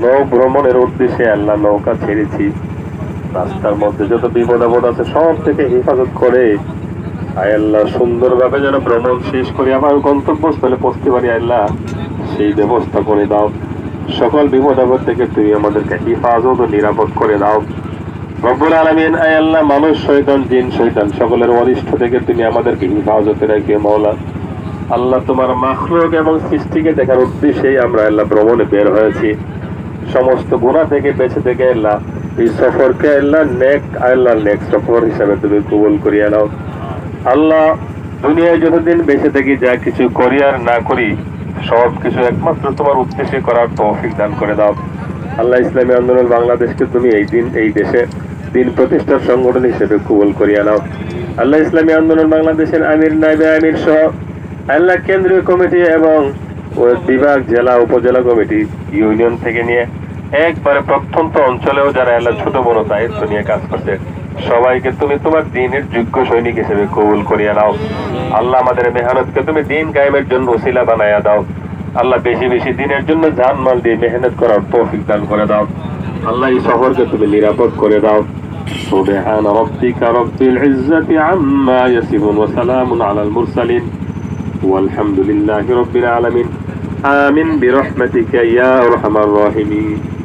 ভ্রমণের উদ্দেশ্যে আল্লাহ নৌকা ছেড়েছি। রাস্তার মধ্যে যত বিপদ আপদ আছে, সব থেকে হেফাজত করে। আয় আল্লাহ, সুন্দরভাবে যেন ভ্রমণ শেষ করে আবার গন্তব্যস্থলে পৌঁছতে পারি আল্লাহ। সেই ব্যবস্থা করে দাও। সকল বিপদ আপদ থেকে তুমি আমাদেরকে হেফাজত ও নিরাপদ করে দাও। রব্বুল আলামিন, আয় আল্লাহ, মানুষ শৈতান জিন শৈতান সকলের অনিষ্ট থেকে তুমি আমাদেরকে হেফাজতে রাখিয়ে মৌলা আল্লাহ তোমার মাখলুক এবং সৃষ্টিকে দেখার উদ্দেশ্যেই আমরা আল্লাহ ভ্রমণে বের হয়েছি। সমস্ত গুণা থেকে বেঁচে থেকে আল্লাহ এই সফরকে আল্লাহ নেক আল্লাহ নেক সফর হিসাবে তুমি কবুল করিয়া নাও। আল্লাহ দুনিয়ায় যতদিন বেঁচে থাকি, যা কিছু করি আর না করি, সব কিছু একমাত্র তোমার উদ্দেশ্যে করার তৌফিক দান করে দাও। আল্লাহ ইসলামী আন্দোলন বাংলাদেশকে তুমি এই দিন, এই দেশে দিন প্রতিষ্ঠার সংগঠন হিসেবে কবুল করিয়া নাও। আল্লাহ ইসলামী আন্দোলন বাংলাদেশের আমির, নাইবে আমির সহ আল্লাহ কেন্দ্রীয় কমিটি এবং বিভাগ, জেলা, উপজেলা কমিটি, ইউনিয়ন থেকে নিয়ে একবারে প্রত্যন্ত অঞ্চলেও যারা আল্লাহ ছোট বড় দায়িত্ব নিয়ে কাজ করছে সবাইকে তুমি তোমার দিনের যোগ্য সৈনিক হিসেবে কবুল করিয়া নাও আল্লাহ আমাদের মেহনতকে তুমি দিন কায়েমের জন্য ওসিলা বানাইয়া দাও আল্লাহ বেশি বেশি দিনের জন্য জান মাল দিয়ে মেহনত করার তৌফিক দান করে দাও আল্লাহ এই শহরকে তুমি নিরাপদ করে দাও سبحان ربك رب العزة عما يصفون وسلام على المرسلين والحمد لله رب العالمين آمين برحمتك يا أرحم الراحمين